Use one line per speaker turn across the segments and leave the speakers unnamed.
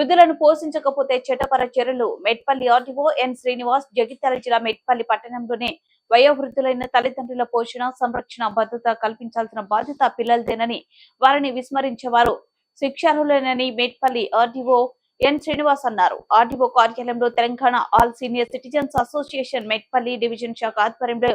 వృద్ధులను పోషించకపోతే చట్టపర చర్యలు మెట్పల్లి ఆర్టీఓ ఎన్ శ్రీనివాస్ జగిత్యాల జిల్లా మెట్పల్లి పట్టణంలోనే వయోవృద్ధులైన తల్లిదండ్రుల పోషణ సంరక్షణ భద్రత కల్పించాల్సిన బాధ్యత పిల్లలదేనని వారిని విస్మరించేవారు. శిక్షార్హులేనని మేట్పల్లి ఆర్టీఓ ఎన్ శ్రీనివాస్ అన్నారు. ఆర్టీఓ కార్యాలయంలో Telangana all senior citizens association Metpalli division శాఖ ఆధ్వర్యంలో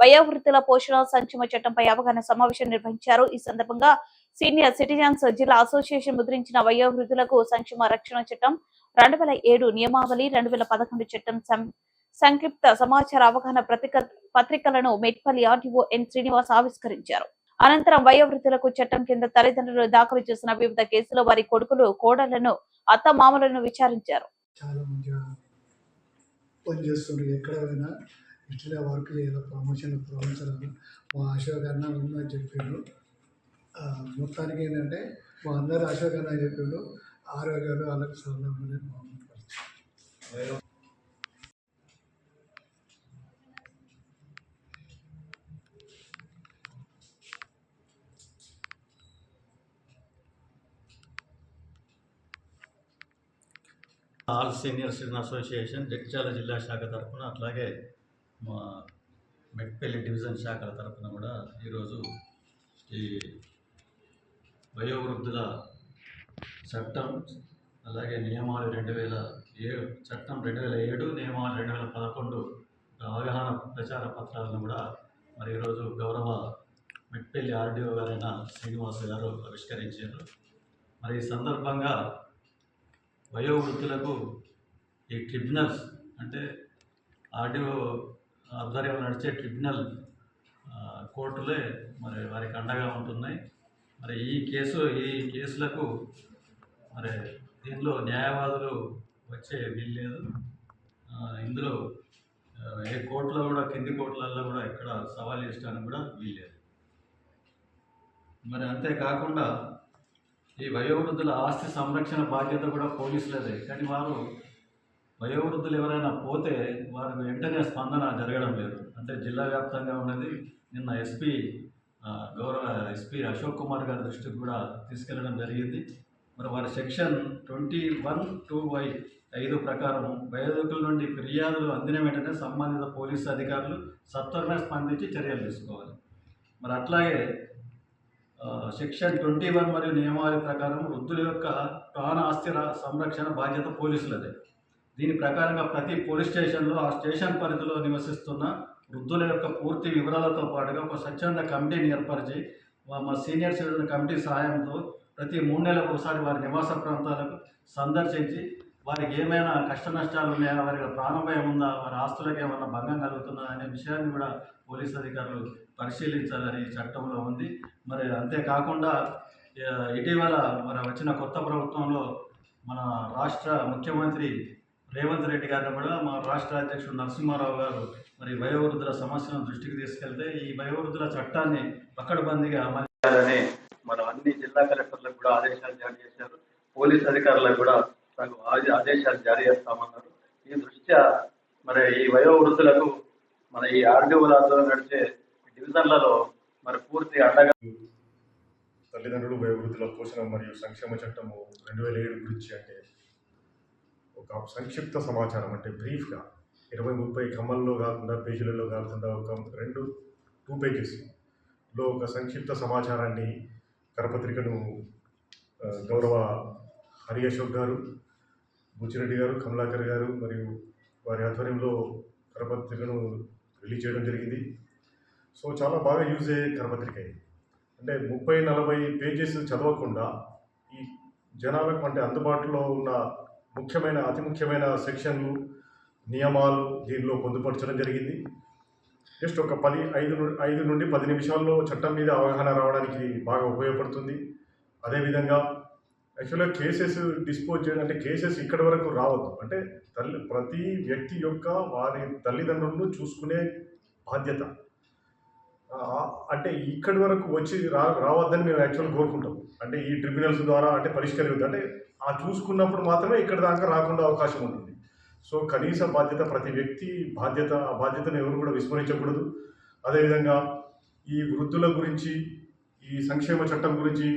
వయోవృద్ధుల పోషణ సంక్షేమ చట్టంపై అవగాహన సమావేశం నిర్వహించారు. ఈ సందర్భంగా సీనియర్ సిటిజన్స్ జిల్లా అసోసియేషన్ ముద్రించిన వయోవృద్ధులకు సంక్షేమ రక్షణ చట్టం రెండు వేల ఏడు నియమావళి రెండు వేల పదకొండు చట్టం సం- సంక్షిప్త సమాచార అవగాహన పత్రికలను మెట్పల్లి ఆర్టీఓ ఎన్ శ్రీనివాస్ ఆవిష్కరించారు. అనంతరం వయోవృద్ధులకు చట్టం కింద తల్లిదండ్రులు దాఖలు చేసిన వివిధ కేసులో వారి కొడుకులు కోడళ్ళను అత్త మామలను విచారించారు.
ఇట్లా వర్క్ చేయాలి ప్రమోషన్ ప్రమోషన్ మా అశోక్ అన్న ఉన్నా చెప్పిండు మొత్తానికి ఏంటంటే మా అందరు అశోక్ చెప్పాడు ఆరోగ్యాలు వాళ్ళకి సరళం బాగుంటుంది
all senior citizen association Jagtial జిల్లా శాఖ తరఫున అట్లాగే మా మెట్పల్లి డివిజన్ శాఖల తరఫున కూడా ఈరోజు ఈ వయోవృద్ధుల చట్టం అలాగే నియమాలు రెండు వేల ఏడు చట్టం రెండు వేల ఏడు నియమాలు రెండు వేల పదకొండు అవగాహన ప్రచార పత్రాలను కూడా మరి ఈరోజు గౌరవ మెట్పల్లి ఆర్డీఓ గారైన శ్రీనివాస్ గారు ఆవిష్కరించారు. మరి ఈ సందర్భంగా వయోవృద్ధులకు ఈ ట్రిబ్యునల్స్ అంటే ఆర్డీఓ ఆధ్వర్యంలో నడిచే ట్రిబ్యునల్ కోర్టులే మరి వారికి అండగా ఉంటున్నాయి. మరి ఈ కేసు ఈ కేసులకు మరి దీనిలో న్యాయవాదులు వచ్చే వీల్లేదు ఇందులో ఏ కోర్టులో కూడా కింది కోర్టులలో కూడా ఇక్కడ సవాల్ చేయడానికి కూడా వీల్లేదు మరి అంతేకాకుండా ఈ వయోవృద్ధుల ఆస్తి సంరక్షణ బాధ్యత కూడా పోలీసులదే. కానీ వారు వయోవృద్ధులు ఎవరైనా పోతే వారికి వెంటనే స్పందన జరగడం లేదు. అంటే జిల్లా వ్యాప్తంగా ఉన్నది. నిన్న ఎస్పీ గౌరవ ఎస్పీ అశోక్ కుమార్ గారి దృష్టికి కూడా తీసుకెళ్ళడం జరిగింది. మరి వారి section twenty one two Y ఐదు ప్రకారం వయోధికుల నుండి ఫిర్యాదులు అందిన వెంటనే సంబంధిత పోలీసు అధికారులు సత్వరమే స్పందించి చర్యలు తీసుకోవాలి. మరి అట్లాగే సెక్షన్ ట్వంటీ వన్ మరియు నియమావళి ప్రకారం వృద్ధుల యొక్క ప్రాణ ఆస్తి సంరక్షణ బాధ్యత పోలీసులదే. దీని ప్రకారంగా ప్రతి పోలీస్ స్టేషన్లో ఆ స్టేషన్ పరిధిలో నివసిస్తున్న వృద్ధుల యొక్క పూర్తి వివరాలతో పాటుగా ఒక స్వచ్ఛంద కమిటీని ఏర్పరిచి మా సీనియర్ సిటిజన్ కమిటీ సహాయంతో ప్రతి మూడు నెలలకు ఒకసారి వారి నివాస ప్రాంతాలకు సందర్శించి వారికి ఏమైనా కష్ట నష్టాలు ఉన్నాయా వారికి ప్రాణభయం ఉందా వారి ఆస్తులకు ఏమైనా భంగం కలుగుతుందా అనే విషయాన్ని కూడా పోలీస్ అధికారులు పరిశీలించాలని ఈ చట్టంలో ఉంది. మరి అంతేకాకుండా ఇటీవల మరి వచ్చిన కొత్త ప్రభుత్వంలో మన రాష్ట్ర ముఖ్యమంత్రి రేవంత్ రెడ్డి గారిని కూడా మా రాష్ట్ర అధ్యక్షుడు నరసింహారావు గారు మరి వయోవృద్ధుల సమస్యలను దృష్టికి తీసుకెళ్తే ఈ వయోవృద్ధుల చట్టాన్ని పకడ్బందీగా అమలు చేయాలని మనం అన్ని జిల్లా కలెక్టర్లకు కూడా ఆదేశాలు జారీ చేశారు. పోలీస్ అధికారులకు కూడా తగు ఆదేశాలు జారీ చేస్తామన్నారు. ఈ దృష్ట్యా మరి ఈ వయోవృద్ధులకు మన ఈ ఆర్డీఓల ఆధ్వర్యంలో నడిచే డివిజన్లలో మరి పూర్తి అండగా
తల్లిదండ్రులు వయోవృద్ధుల పోషణ మరియు సంక్షేమ చట్టము రెండు వేల ఏడు గురించి అంటే ఒక సంక్షిప్త సమాచారం అంటే బ్రీఫ్గా ఇరవై ముప్పై కమ్మల్లో కాకుండా పేజీలలో కాకుండా ఒక రెండు టూ పేజెస్లో ఒక సంక్షిప్త సమాచారాన్ని కరపత్రికను గౌరవ హరి అశోక్ గారు బుచ్చిరెడ్డి గారు కమలాకర్ గారు మరియు వారి ఆధ్వర్యంలో కరపత్రికను రిలీజ్ చేయడం జరిగింది. సో చాలా బాగా యూజ్ అయ్యే కరపత్రిక అంటే ముప్పై నలభై పేజెస్ చదవకుండా ఈ జనాలకు అంటే అందుబాటులో ఉన్న ముఖ్యమైన అతి ముఖ్యమైన సెక్షన్లు నియమాలు దీనిలో పొందుపరచడం జరిగింది. జస్ట్ ఒక పది ఐదు ఐదు నుండి పది నిమిషాల్లో చట్టం మీద అవగాహన రావడానికి బాగా ఉపయోగపడుతుంది. అదేవిధంగా యాక్చువల్గా కేసెస్ డిస్పోజ్ చేయడం అంటే కేసెస్ ఇక్కడి వరకు రావద్దు. అంటే తల్లి ప్రతి వ్యక్తి యొక్క వారి తల్లిదండ్రులను చూసుకునే బాధ్యత. అంటే ఇక్కడి వరకు వచ్చి రా రావద్దని మేము యాక్చువల్ కోరుకుంటాం. అంటే ఈ ట్రిబ్యునల్స్ ద్వారా అంటే పరిష్కరించదు అంటే ఆ చూసుకున్నప్పుడు మాత్రమే ఇక్కడ దాకా రాకుండా అవకాశం ఉంటుంది. సో కనీస బాధ్యత ప్రతి వ్యక్తి బాధ్యత ఆ బాధ్యతను ఎవరు కూడా విస్మరించకూడదు. అదేవిధంగా ఈ వృద్ధుల గురించి ఈ సంక్షేమ చట్టం గురించి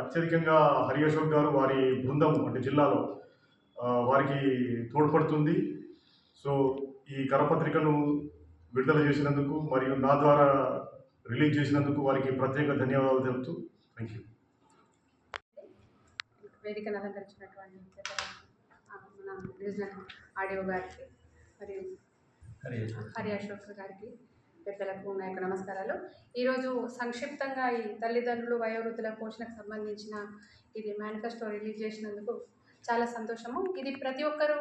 అత్యధికంగా హరి అశోక్ గారు వారి బృందం అంటే జిల్లాలో వారికి తోడ్పడుతుంది. సో ఈ కరపత్రికను విడుదల చేసినందుకు మరియు నా ద్వారా రిలీజ్ చేసినందుకు వారికి ప్రత్యేక ధన్యవాదాలు తెలుపుతూ థ్యాంక్ యూ.
వేదికను అలంకరించినటువంటి మన ఆడియో గారికి మరియు హరి అశోక్ గారికి. పెద్దలకు నా యొక్క నమస్కారాలు. ఈరోజు సంక్షిప్తంగా ఈ తల్లిదండ్రులు వయోవృద్ధుల పోషణకు సంబంధించిన ఇది మేనిఫెస్టో రిలీజ్ చేసినందుకు చాలా సంతోషము. ఇది ప్రతి ఒక్కరూ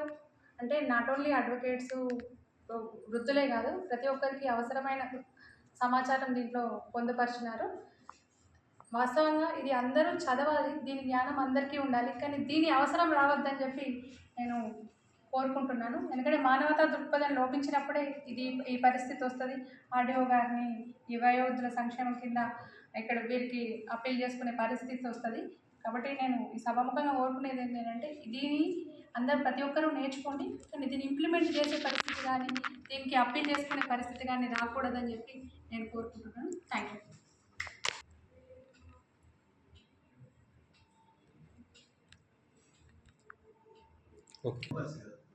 అంటే నాట్ ఓన్లీ అడ్వకేట్స్ వృద్ధులే కాదు ప్రతి ఒక్కరికి అవసరమైన సమాచారం దీంట్లో పొందుపరిచినారు. వాస్తవంగా ఇది అందరూ చదవాలి దీని జ్ఞానం అందరికీ ఉండాలి కానీ దీని అవసరం రావద్దని చెప్పి నేను కోరుకుంటున్నాను. ఎందుకంటే మానవతా దృక్పథం లోపించినప్పుడే ఇది ఈ పరిస్థితి వస్తుంది. ఆడియో గారిని ఈ వయోవృద్ధుల సంక్షేమం కింద ఇక్కడ వీరికి అప్పీల్ చేసుకునే పరిస్థితి వస్తుంది. కాబట్టి నేను ఈ సభాముఖంగా కోరుకునేది ఏంటంటే దీని అందరు ప్రతి ఒక్కరూ నేర్చుకోండి. కానీ దీన్ని ఇంప్లిమెంట్ చేసే పరిస్థితి కానీ దీనికి అప్పీల్ చేసుకునే పరిస్థితి కానీ రాకూడదని చెప్పి నేను కోరుకుంటున్నాను. Thank you
okay